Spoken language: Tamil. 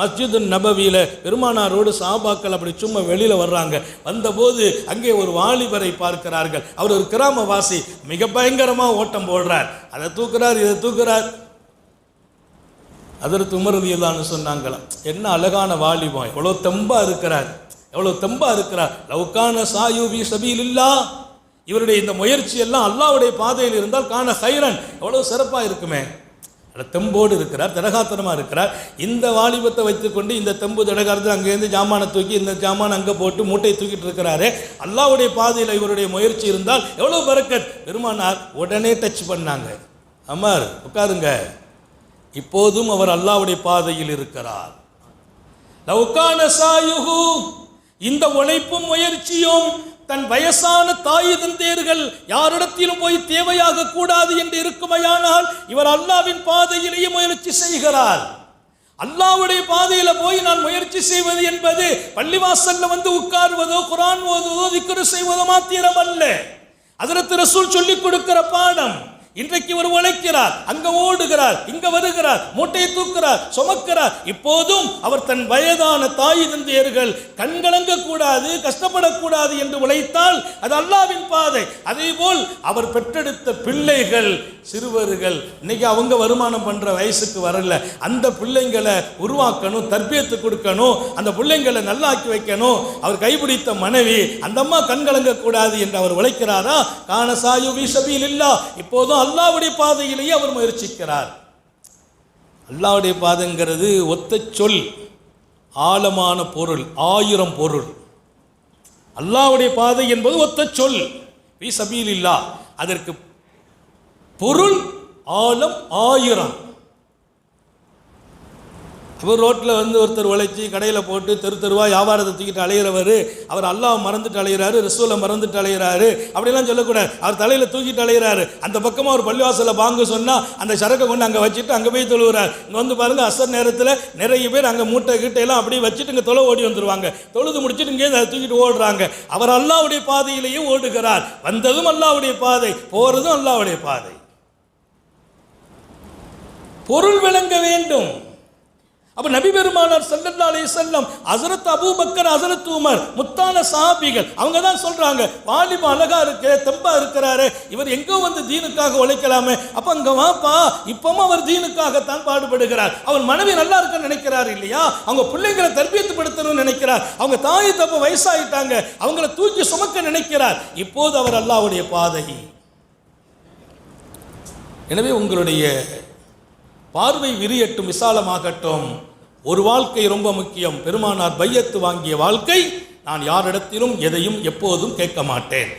மஸ்ஜிது நபவியில பெருமானாரோடு சாபாக்கள் அப்படி சும்மா வெளியில வர்றாங்க. வந்தபோது அங்கே ஒரு வாலிபரை பார்க்கிறார்கள். அவர் ஒரு கிராமவாசி மிக பயங்கரமா ஓட்டம் போடுறார். அதை தூக்குறார் இதை தூக்குறார். அதற்கு உமரதியல்லான்னு சொன்னாங்களாம் என்ன அழகான வாலிபம் எவ்வளோ தெம்பா இருக்கிறார். எவ்வளோ தெம்பா இருக்கிறார். லவுக்கான சாயுபி சபீலில்லா இவருடைய இந்த முயற்சி எல்லாம் அல்லாவுடைய பாதையில் இருந்தால் காண சைரன் எவ்வளோ சிறப்பாக இருக்குமே. தெம்போடு இருக்கிறார் திடகாத்தனமாக இருக்கிறார். இந்த வாலிபத்தை வைத்துக்கொண்டு இந்த தெம்பு திடகாரத்தில் அங்கேருந்து ஜாமானை தூக்கி இந்த ஜாமான் அங்கே போட்டு மூட்டையை தூக்கிட்டு இருக்கிறாரு. அல்லாவுடைய பாதையில் இவருடைய முயற்சி இருந்தால் எவ்வளோ பறக்கட் பெருமானார் உடனே டச் பண்ணாங்க. அமர் உட்காருங்க. இப்போதும் அவர் அல்லாவுடைய பாதையில் இருக்கிறார். லவுக்கான சாயுகு இந்த உழைப்பும் முயற்சியும் தன் வயசான தாய் தந்தையர்கள் யாரிடத்திலும் போய் தேவையாக கூடாது என்று இருக்குமையானால் இவர் அல்லாவின் பாதையிலேயே முயற்சி செய்கிறார். அல்லாவுடைய பாதையில போய் நான் முயற்சி செய்வது என்பது பள்ளிவாசல்ல வந்து உட்கார்வதோ குரான் ஓதுவதோ திக்கரு செய்வதோ மாத்திரம் அல்ல அதற்கு ரசூல் சொல்லிக் கொடுக்கிற பாடம். இன்றைக்கு ஒரு உழைக்கிறார் அங்க ஓடுகிறார் இங்க வருகிறார் மூட்டையை தூக்கிறார் சுமக்கிறார். இப்போதும் அவர் தன் வயதான தாய் தந்தையர்கள் கண்கலங்க கூடாது கஷ்டப்படக்கூடாது என்று உழைத்தால் அது அல்லாவின் பாதை. அதே போல் அவர் பெற்றெடுத்த பிள்ளைகள் சிறுவர்கள் இன்னைக்கு அவங்க வருமானம் பண்ற வயசுக்கு வரல. அந்த பிள்ளைங்களை உருவாக்கணும் தர்பியத்து கொடுக்கணும் அந்த பிள்ளைங்களை நல்லாக்கி வைக்கணும். அவர் கைபிடித்த மனைவி அந்த அம்மா கண்கலங்க கூடாது என்று அவர் உழைக்கிறாரா? காணசாயு வீசபியில் இல்லா இப்போதும் அல்லாவுடைய பாதையிலேயே அவர் முயற்சிக்கிறார். அல்லாவுடைய பாதைங்கிறது ஒத்த சொல் ஆழமான பொருள் ஆயிரம் பொருள். அல்லாவுடைய பாதை என்பது ஒத்த சொல். வி சபீல் இல்லா அதற்கு பொருள் ஆழம் ஆயிரம். அவர் ரோட்டில் வந்து ஒருத்தர் உழைச்சி கடையில் போட்டு தெரு தெருவா வியாபாரத்தை தூக்கிட்டு அலையிறவர். அவர் அல்லாஹ் மறந்துட்டு அலைகிறாரு ரிசூலை மறந்துட்டு அலைகிறாரு அப்படிலாம் சொல்லக்கூடாது. அவர் தலையில் தூக்கிட்டு அலைகிறாரு அந்த பக்கமாக ஒரு பள்ளிவாசலில் பாங்கு சொன்னால் அந்த சரக்கை கொண்டு அங்கே வச்சுட்டு அங்கே போய் தொழுகிறார் இங்கே வந்து பாருங்கள் அசர் நேரத்தில் நிறைய பேர் அங்கே மூட்டை கீட்டையெல்லாம் அப்படியே வச்சுட்டு இங்கே தொலை ஓடி வந்துருவாங்க. தொழுது முடிச்சுட்டு இங்கே அதை தூக்கிட்டு ஓடுறாங்க. அவர் அல்லாவுடைய பாதையிலேயே ஓடுகிறார். வந்ததும் அல்லாவுடைய பாதை போகிறதும் அல்லாவுடைய பாதை. பொருள் விளங்க வேண்டும். அப்ப நபி பெருமானார் சல்லல்லா அலைஹி செல்லம் அசரத் அபூபக்கர் அசரத் உமர் முத்தான சாபிகள் அவங்க தான் சொல்றாங்க வாலிப அழகா இருக்கு தெம்பா இருக்கிறாரு இவர் எங்கோ வந்து தீனுக்காக உழைக்கலாமே அப்ப அங்க வாப்பா இப்பவும் அவர் தீனுக்காகத்தான் பாடுபடுகிறார். அவர் மனைவி நல்லா இருக்குன்னு நினைக்கிறார் இல்லையா? அவங்க பிள்ளைங்களை தர்பியத்துப்படுத்தணும்னு நினைக்கிறார். அவங்க தாய் தப்ப வயசாயிட்டாங்க அவங்கள தூக்கி சுமக்க நினைக்கிறார். இப்போது அவர் அல்லாவுடைய பாதை எனவே உங்களுடைய பார்வை விரியட்டும் விசாலமாகட்டும். ஒரு வாழ்க்கை ரொம்ப முக்கியம். பெருமானார் பையத்து வாங்கிய வாழ்க்கை நான் யாரிடத்திலும் எதையும் எப்போதும் கேட்க மாட்டேன்.